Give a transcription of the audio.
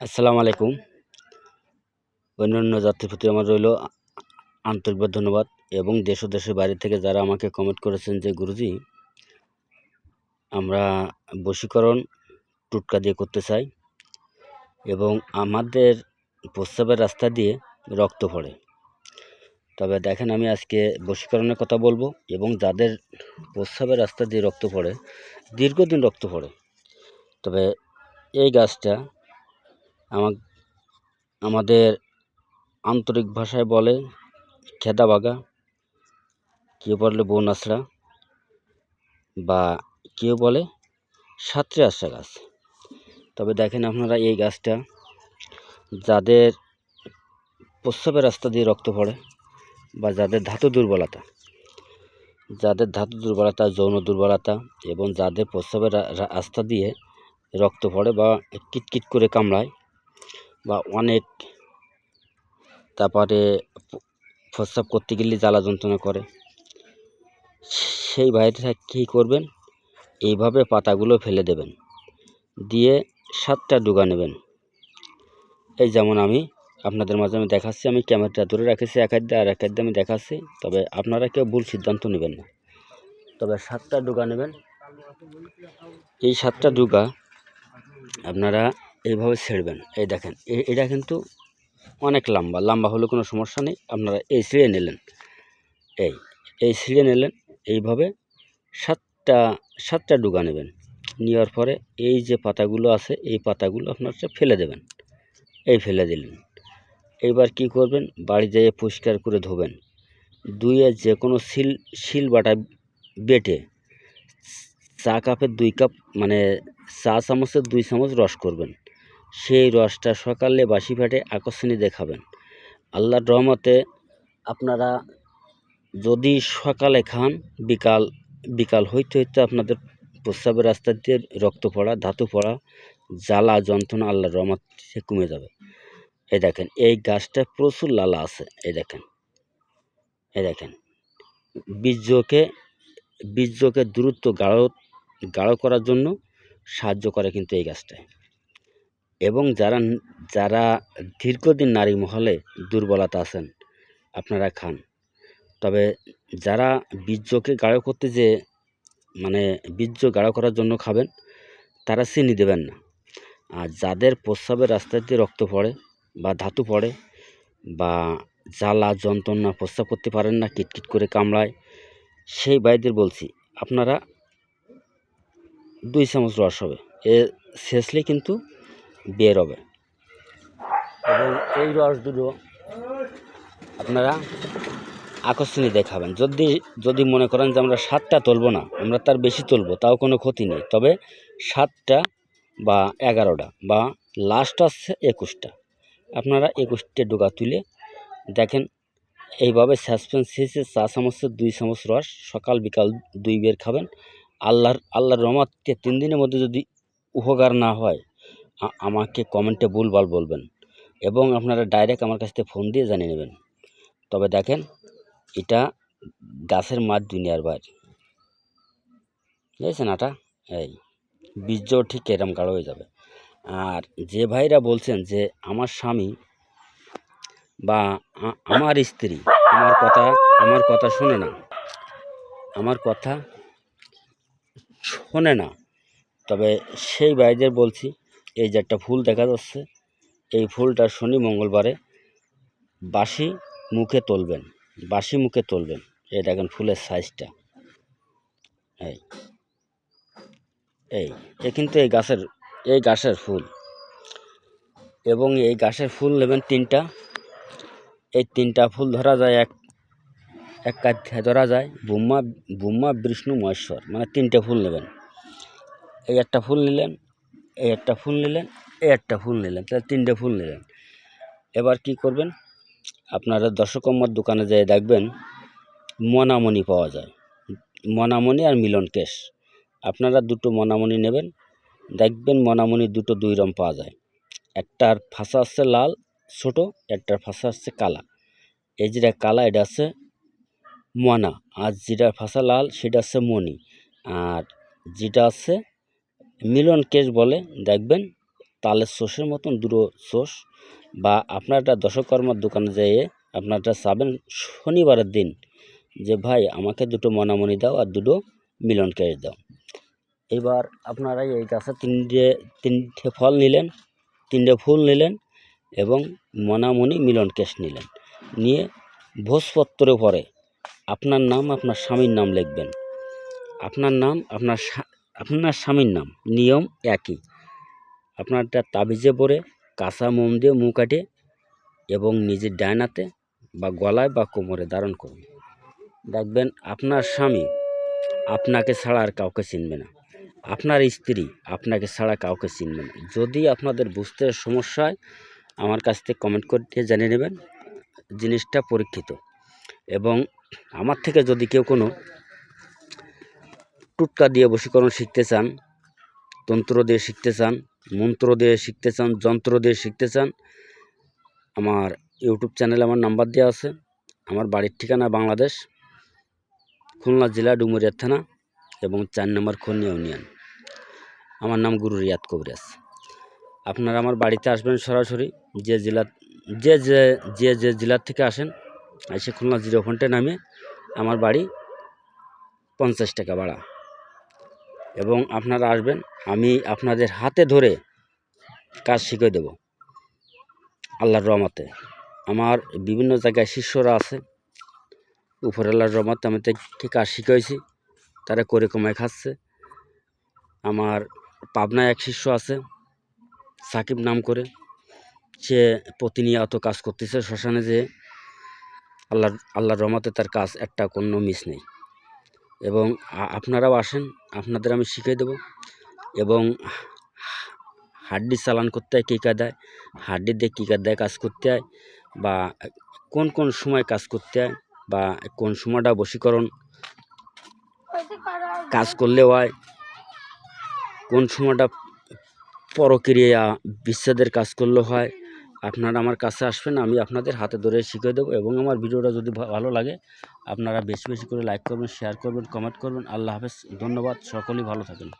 আসসালামু আলাইকুম। অন্যান্য যাত্রীর প্রতি আমার রইল আন্তরিকভাবে ধন্যবাদ এবং দেশ ও দেশের বাইরে থেকে যারা আমাকে কমেন্ট করেছেন যে, গুরুজি, আমরা বশীকরণ টুটকা দিয়ে করতে চাই এবং আমাদের প্রস্রাবের রাস্তা দিয়ে রক্ত পড়ে। তবে দেখেন, আমি আজকে বশীকরণের কথা বলব এবং যাদের প্রস্রাবের রাস্তা দিয়ে রক্ত পড়ে, দীর্ঘদিন রক্ত পড়ে। তবে এই গাছটা আমাদের আন্তরিক ভাষায় বলে, খেদা বাগা, কেউ বলে বন আশড়া বা কেউ বলে সাত্রে আশা গাছ। তবে দেখেন আপনারা এই গাছটা, যাদের প্রস্রাবের রাস্তা দিয়ে রক্ত পড়ে, বা যাদের ধাতু দুর্বলতা, যাদের ধাতু দুর্বলতা, যৌন দুর্বলতা, এবং যাদের প্রস্রাবের রাস্তা দিয়ে রক্ত পড়ে বা কিটকিট করে কামড়ায় বা অনেক তারপরে প্রস্রাব করতে গেলে জ্বালা যন্ত্রণা করে। সেই ভাইটা কী করবেন? এইভাবে পাতাগুলো ফেলে দেবেন। দিয়ে সাতটা ডুগা নেবেন। এই যেমন আমি আপনাদের মাঝে আমি দেখাচ্ছি, আমি ক্যামেরাটা ধরে রেখেছি এক হাত আর এক হাত আমি দেখাচ্ছি, তবে আপনারা কেউ ভুল সিদ্ধান্ত নেবেন না। তবে সাতটা ডুগা নেবেন। এই সাতটা ডুগা আপনারা এইভাবে ছেড়বেন। এই দেখেন এটা কিন্তু অনেক লম্বা। লম্বা হলে কোনো সমস্যা নেই। আপনারা এই ছিঁড়ে নিলেন। এই এই ছিঁড়ে নিলেন। এইভাবে সাতটা সাতটা ডুগা নেবেন। নেওয়ার পরে এই যে পাতাগুলো আছে, এই পাতাগুলো আপনার ফেলে দেবেন। এই ফেলে দিলেন। এইবার কি করবেন? বাড়ি যেয়ে পরিষ্কার করে ধোবেন। দুইয়ে যে কোনো শিল শিল বাটা বেটে চা কাপের দুই কাপ মানে চা চামচের দুই চামচ রস করবেন। সেই রসটা সকালে বাসি ফেটে আকর্ষণী দেখাবেন। আল্লাহর রহমতে আপনারা যদি সকালে খান, বিকাল বিকাল হইতে হইতে আপনাদের প্রস্রাবের রাস্তা দিয়ে রক্ত পড়া, ধাতু পড়া, জ্বালা, যন্ত্রণা আল্লাহর রহমত কমে যাবে। এই দেখেন, এই গাছটা প্রচুর লালা আছে, এই দেখেন এই দেখেন। বীর্যকে বীর্যকে দ্রুত গাঢ় গাঢ় করার জন্য সাহায্য করে কিন্তু এই গাছটায়। এবং যারা যারা দীর্ঘদিন নারী মহলে দুর্বলতা আছেন, আপনারা খান। তবে যারা বীর্যকে গাঢ় করতে যে মানে বীর্য গাঢ় করার জন্য খাবেন, তারা চিনি দেবেন না। আর যাদের প্রস্রাবের দিয়ে রক্ত পড়ে বা ধাতু পড়ে বা জ্বালা, যন্ত্রণা প্রস্রাব করতে পারেন না, কিটকিট করে কামড়ায়, সেই ভাইদের বলছি, আপনারা দুই চামচ রস হবে। এ শেষলে কিন্তু বের হবে। এবং এই রস দুটো আপনারা আকর্ষণীয় দেখাবেন। যদি যদি মনে করেন যে আমরা সাতটা তুলবো না, আমরা তার বেশি তুলবো, তাও কোনো ক্ষতি নেই। তবে সাতটা বা এগারোটা বা লাস্ট আসছে একুশটা। আপনারা একুশটা ডোকা তুলে দেখেন, এইভাবে সাসপেন্স শেষে চা চামচের দুই চামচ রস সকাল বিকাল দুই বের খাবেন। আল্লাহর আল্লাহর রহমতকে তিন দিনের মধ্যে যদি উপকার না হয় আমাকে কমেন্টে ভুলভাল বলবেন এবং আপনারা ডাইরেক্ট আমার কাছ থেকে ফোন দিয়ে জানিয়ে নেবেন। তবে দেখেন, এটা গাছের মাঠ দুনিয়ার বাইরে বুঝেছেন আটা? এই, বীর্য ঠিক এরম গাঢ় হয়ে যাবে। আর যে ভাইরা বলছেন যে আমার স্বামী বা আমার স্ত্রী, আমার কথা আমার কথা শোনে না। আমার কথা শোনে না। তবে সেই ভাইদের বলছি এই যে একটা ফুল দেখা যাচ্ছে, এই ফুলটা শনি মঙ্গলবারে বাসি মুখে তুলবেন বাসি মুখে তুলবেন। এই দেখেন ফুলের সাইজটা। এই এই, এ কিন্তু এই গাছের এই গাছের ফুল। এবং এই গাছের ফুল নেবেন তিনটা। এই তিনটা ফুল ধরা যায় এক এক কাঠে ধরা যায় বুম্মা বুম্মা বিষ্ণু, মহেশ্বর। মানে তিনটে ফুল নেবেন। এই একটা ফুল নিলেন এই একটা ফুল নিলেন, এই একটা ফুল নিলেন, তাহলে তিনটে ফুল নিলেন। এবার কি করবেন? আপনারা দশকম্মার দোকানে যেয়ে দেখবেন মনামণি পাওয়া যায়। মনামণি আর মিলন কেশ। আপনারা দুটো মনামণি নেবেন, দেখবেন মনামণি দুটো দুই রং পাওয়া যায়। একটার ফাঁসা আসছে লাল, ছোট, একটার ফাঁসা আসছে কালা। এই যেটা কালা, এটা হচ্ছে মনা। আর যেটা ফাঁসা লাল, সেটা হচ্ছে মণি। আর যেটা আছে মিলন কেশ বলে, দেখবেন, তালের সোসের মতন দুটো সোস বা আপনার একটা দশকর্মার দোকানে যেয়ে আপনারটা চাবেন শনিবারের দিন যে, ভাই, আমাকে দুটো মনামনি দাও আর দুটো মিলন ক্যাশ দাও। এবার আপনারা এই গাছে তিনটে তিনটে ফল নিলেন, তিনটে ফুল নিলেন এবং মনামনি মিলন ক্যাশ নিলেন। নিয়ে ভোজপত্রে পরে আপনার নাম, আপনার স্বামীর নাম লিখবেন। আপনার নাম, আপনার আপনার স্বামীর নাম, নিয়ম একই। আপনারটা তাবিজে পরে, কাঁচা মোম দিয়ে মুখ কাটে এবং নিজের ডায়নাতে বা গলায় বা কোমরে ধারণ করুন। দেখবেন আপনার স্বামী আপনাকে ছাড়া আর কাউকে চিনবে না। আপনার স্ত্রী আপনাকে ছাড়া কাউকে চিনবে না। যদি আপনাদের বুঝতে সমস্যা হয়, আমার কাছ থেকে কমেন্ট করে জানিয়ে নেবেন। জিনিসটা পরীক্ষিত। এবং আমার থেকে যদি কেউ কোনো টুটকা দিয়ে বশীকরণ শিখতে চান, তন্ত্র দিয়ে শিখতে চান, মন্ত্র দিয়ে শিখতে চান, যন্ত্র দিয়ে শিখতে চান, আমার ইউটিউব চ্যানেলে আমার নাম্বার দেওয়া আছে। আমার বাড়ির ঠিকানা বাংলাদেশ, খুলনা জেলা ডুমুরিয়া থানা এবং চার নম্বর খনি ইউনিয়ন। আমার নাম গুরু রিয়াদ কবিরাজ। আপনারা আমার বাড়িতে আসবেন সরাসরি, যে জেলা, যে যে যে যে জেলার থেকে আসেন, এসে খুলনা জিরো পয়েন্টে নামে আমার বাড়ি পঞ্চাশ টাকা ভাড়া। এবং আপনারা আসবেন, আমি আপনাদের হাতে ধরে কাজ শিখিয়ে দেব। আল্লাহর রহমতে। আমার বিভিন্ন জায়গায় শিষ্যরা আছে। উপরওয়ালার রহমতে আমি তাকে কাজ শিখাইছি তারা করে কমায় খাচ্ছে। আমার পাবনায় এক শিষ্য আছে, সাকিব নাম করে। সে প্রতিনিয়ত কাজ করতেছে। শ্মশানে যে আল্লাহর আল্লাহর রহমতে তার কাজ একটা কোনো মিস নেই। এবং আপনারাও আসেন, আপনাদের আমি শিখিয়ে দেব। এবং হাড্ডি চালান করতে হয়, কী কাদায়? হাড্ডি দিয়ে কী কাদায় কাজ করতে হয়? বা কোন কোন সময় কাজ করতে হয়? বা কোন সময়টা বশীকরণ কাজ করলে হয়? কোন সময়টা পরক্রিয়া বিচ্ছেদের কাজ করলে হয়? আপনারা আমার কাছে আসবেন, আমি আপনাদের হাতে ধরে শিখিয়ে দেবো এবং আমার ভিডিওটা যদি ভালো লাগে, আপনারা বেশি বেশি করে লাইক করবেন শেয়ার করবেন কমেন্ট করবেন। আল্লাহ হাফেজ, ধন্যবাদ, সকলেই ভালো থাকেন।